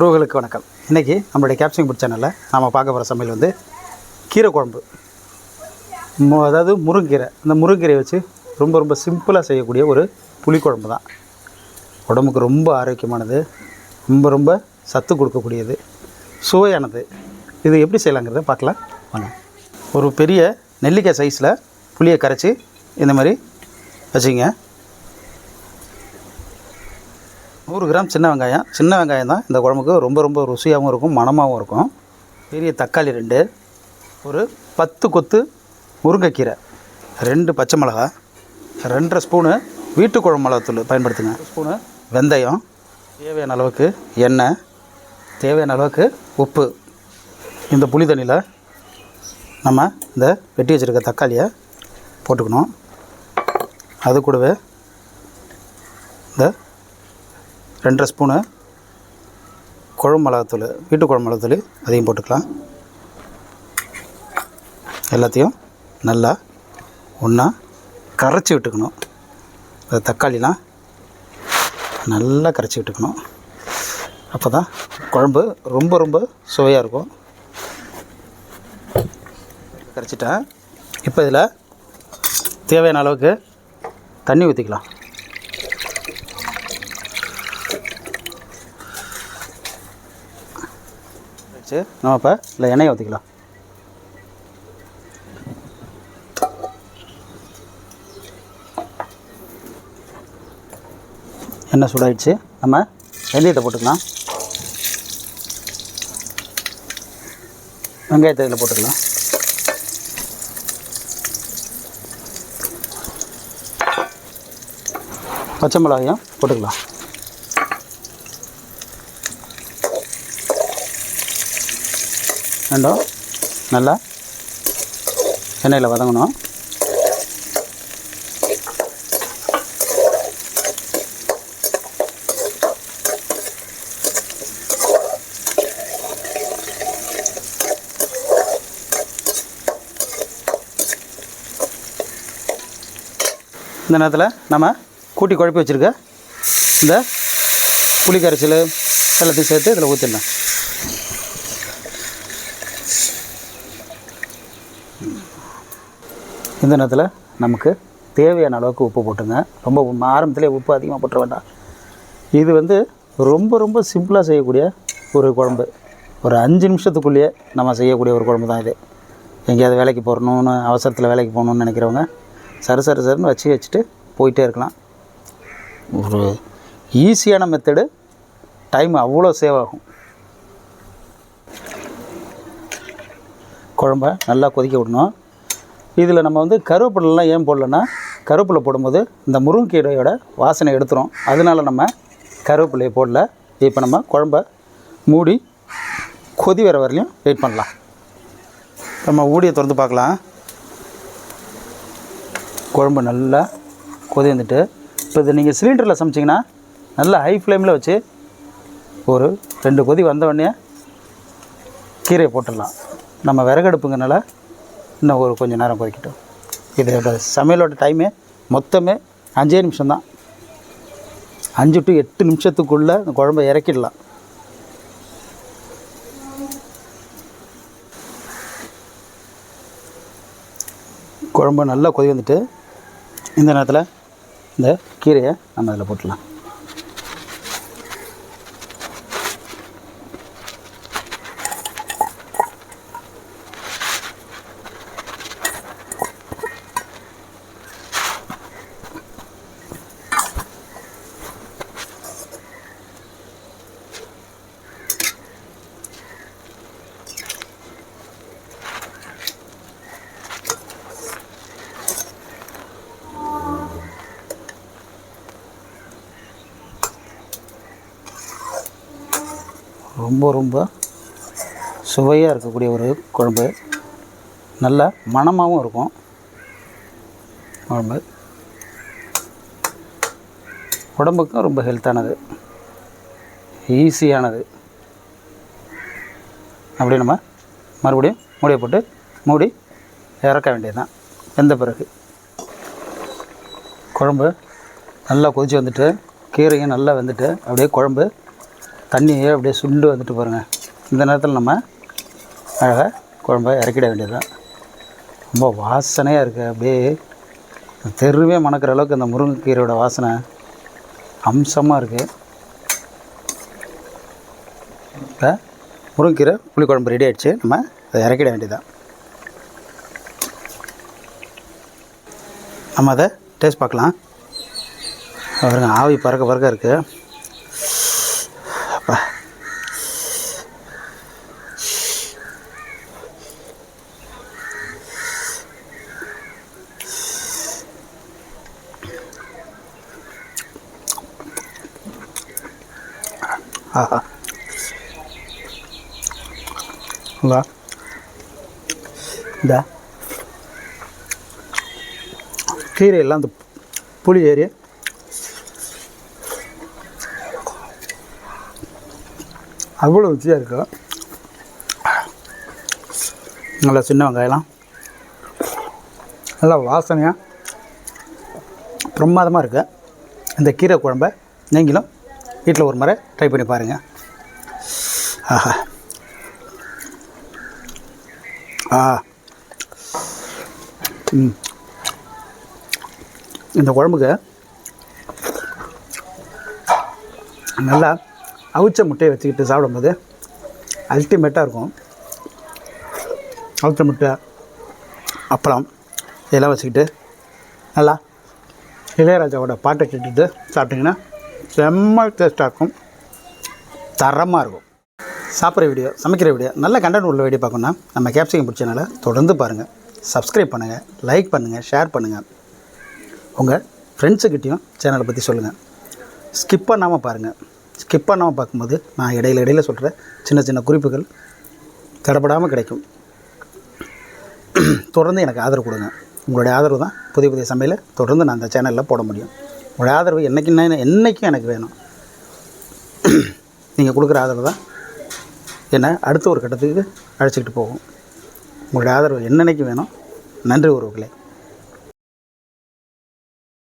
உறவுகளுக்கு வணக்கம். இன்றைக்கி நம்மளுடைய கேப்சிங் பிடிச்ச சேனலில் நாம் பார்க்க போகிற சமையல் வந்து கீரை குழம்பு. மு- அதாவது முருங்கீரை. இந்த முருங்கீரை வச்சு ரொம்ப ரொம்ப சிம்பிளாக செய்யக்கூடிய ஒரு புளிக்குழம்பு தான். உடம்புக்கு ரொம்ப ஆரோக்கியமானது ரொம்ப ரொம்ப சத்து கொடுக்கக்கூடியது சுவையானது. இது எப்படி செய்யலாங்கிறத பார்க்கலாம். வாங்க. ஒரு பெரிய நெல்லிக்காய் சைஸில் புளியை கரைச்சி இந்த மாதிரி வச்சுங்க நூறு கிராம் சின்ன வெங்காயம். சின்ன வெங்காயம் தான் இந்த குழம்புக்கு ரொம்ப ரொம்ப ருசியாகவும் இருக்கும் மணமாகவும் இருக்கும். பெரிய தக்காளி ரெண்டு ஒரு பத்து கொத்து முருங்கைக்கீரை ரெண்டு பச்சை மிளகா ரெண்டரை ஸ்பூனு வீட்டு குழம்பு மிளகாத்தூள் பயன்படுத்துங்க. ஸ்பூனு வெந்தயம் தேவையான அளவுக்கு எண்ணெய் தேவையான அளவுக்கு உப்பு. இந்த புளி தண்ணியில் நம்ம இந்த வெட்டி வச்சுருக்க தக்காளியை போட்டுக்கணும். அது கூடவே இந்த ரெண்டரை ஸ்பூனு குழம்பு மிளகாத்தூள் வீட்டு குழம்பு மிளகாத்தூள் அதையும் போட்டுக்கலாம். எல்லாத்தையும் நல்லா ஒன்றா கரைச்சி விட்டுக்கணும். அது தக்காளிலாம் நல்லா கரைச்சி விட்டுக்கணும். அப்போ தான் குழம்பு ரொம்ப ரொம்ப சுவையாக இருக்கும். கரைச்சிட்டேன். இப்போ இதில் தேவையான அளவுக்கு தண்ணி ஊற்றிக்கலாம் வச்சு நம்ம இப்போ இல்லை எண்ணெயை ஊற்றிக்கலாம் எண்ணெய் சூடாயிடுச்சு. நம்ம வெந்தயத்தை போட்டுக்கலாம். வெங்காயத்தை இதில் போட்டுக்கலாம். பச்சை மிளகாயும் போட்டுக்கலாம். ரெண்டும் நல்லா. எண்ணெயில் வதங்கணும். இந்த நேரத்தில் நம்ம கூட்டி குழப்பி வச்சுருக்க இந்த புளி கரைச்சல் எல்லாத்தையும் சேர்த்து இதில் ஊற்றிடலாம் இந்த நேரத்தில் நமக்கு தேவையான அளவுக்கு உப்பு போட்டுங்க. ரொம்ப ஆரம்பத்திலே உப்பு அதிகமாக போட்டுற வேண்டாம். இது வந்து ரொம்ப ரொம்ப சிம்பிளாக செய்யக்கூடிய ஒரு குழம்பு. ஒரு அஞ்சு நிமிஷத்துக்குள்ளேயே நம்ம செய்யக்கூடிய ஒரு குழம்பு தான் இது. எங்கேயாவது வேலைக்கு போகணுன்னு அவசரத்தில் வேலைக்கு போகணுன்னு நினைக்கிறவங்க சரி சரி சருன்னு வச்சு வச்சுட்டு போயிட்டே இருக்கலாம். ஒரு ஈஸியான மெத்தடு டைம் அவ்வளோ சேவ் ஆகும். குழம்ப நல்லா கொதிக்க விடணும். இதில் நம்ம வந்து கருவேப்பிலெலாம் ஏன் போடலன்னா கருவேப்பிலை போடும்போது இந்த முருங்கீரையோட வாசனை எடுத்துரும். அதனால நம்ம கருவேப்பிலையை போடல. இப்போ நம்ம குழம்ப மூடி கொதி வர வரலையும் வெயிட் பண்ணலாம். நம்ம ஊடியை திறந்து பார்க்கலாம். குழம்பு நல்லா கொதி வந்துட்டு இப்போ இது நீங்கள் சிலிண்டரில் சமைச்சிங்கன்னா நல்லா ஹை ஃப்ளேமில் வச்சு ஒரு ரெண்டு கொதி வந்தவொடனே கீரையை போட்டுடலாம். நம்ம விறகடுப்புங்கனால இன்னும் ஒரு கொஞ்சம் நேரம் கொதிக்கட்டும் இதோட சமையலோட டைமே மொத்தமே அஞ்சே நிமிஷம் தான் அஞ்சு டு எட்டு நிமிஷத்துக்குள்ளே அந்த குழம்பை இறக்கிடலாம். குழம்பு நல்லா கொதி வந்துட்டு இந்த நேரத்தில் இந்த கீரையை நம்ம அதில் போட்டுடலாம். ரொம்ப ரொம்ப சுவையாக இருக்கக்கூடிய ஒரு குழம்பு. நல்ல மணமாகவும் இருக்கும் குழம்பு. உடம்புக்கும் ரொம்ப ஹெல்த்தானது. ஈஸியானது. அப்படி நம்ம மறுபடியும் மூடியை போட்டு மூடி இறக்க வேண்டியதுதான். வெந்த பிறகு. குழம்பு நல்லா கொதித்து வந்துட்டு கீரையும் நல்லா வெந்துட்டு அப்படியே குழம்பு தண்ணியே அப்படியே சுண்டு வந்துட்டு பாருங்கள் இந்த நேரத்தில் நம்ம அழகாக குழம்ப இறக்கிட வேண்டியதுதான். ரொம்ப வாசனையாக இருக்குது அப்படியே தெருவே மணக்கிற அளவுக்கு அந்த முருங்கைக்கீரையோட வாசனை அம்சமாக இருக்குது இப்போ முருங்கைக்கீரை புளிக்குழம்பு ரெடி ஆகிடுச்சு நம்ம அதை இறக்கிட வேண்டியதுதான். நம்ம அதை டேஸ்ட் பார்க்கலாம். பாருங்க ஆவி பறக்க பறக்க இருக்குது அப்பா ஆஹா. வா. இந்த. கீரையெல்லாம் அந்த புளி ஏறி அவ்வளோ ருச்சியாக இருக்கு. நல்லா சின்ன வெங்காயம்லாம். நல்லா வாசனையாக பிரமாதமாக இருக்குது இந்த கீரை குழம்ப நீங்களும் வீட்டில் ஒரு முறை ட்ரை பண்ணி பாருங்கள் ஆஹா. ஆ. ம். இந்த குழம்புக்கு நல்லா அவிச்ச முட்டையை வச்சுக்கிட்டு சாப்பிடும்போது அல்டிமேட்டாக இருக்கும். அவிச்ச முட்டை அப்பளம் இதெல்லாம் வச்சுக்கிட்டு நல்லா இளையராஜாவோட பாட்டை கேட்டுட்டு சாப்பிட்டிங்கன்னா செம்ம டேஸ்ட்டாக இருக்கும். தரமாக இருக்கும். சாப்பிட்ற வீடியோ சமைக்கிற வீடியோ நல்ல கண்டென்ட் உள்ள வீடியோ பார்க்கணுன்னா நம்ம கேப்சிகம் பிடிச்சனால தொடர்ந்து பாருங்கள் சப்ஸ்கிரைப் பண்ணுங்கள் லைக் பண்ணுங்கள் ஷேர் பண்ணுங்கள் உங்கள் ஃப்ரெண்ட்ஸுக்கிட்டேயும் சேனலை பற்றி சொல்லுங்கள் ஸ்கிப் பண்ணாமல் பாருங்கள் ஸ்கிப் பண்ணாமல் பார்க்கும்போது நான் இடையில இடையில சொல்கிற சின்ன சின்ன குறிப்புகள் தடப்படாமல் கிடைக்கும். தொடர்ந்து எனக்கு ஆதரவு கொடுங்க. உங்களுடைய ஆதரவு தான் புதிய புதிய சமையலை தொடர்ந்து நான் அந்த சேனலில் போட முடியும். உங்களுடைய ஆதரவு என்றைக்கு என்றைக்கும் எனக்கு வேணும். நீங்கள் கொடுக்குற ஆதரவு தான் என்னை அடுத்த ஒரு கட்டத்துக்கு அழைச்சிக்கிட்டு போகும். உங்களுடைய ஆதரவு என்னன்னைக்கு வேணும்? நன்றி உறவுகளே.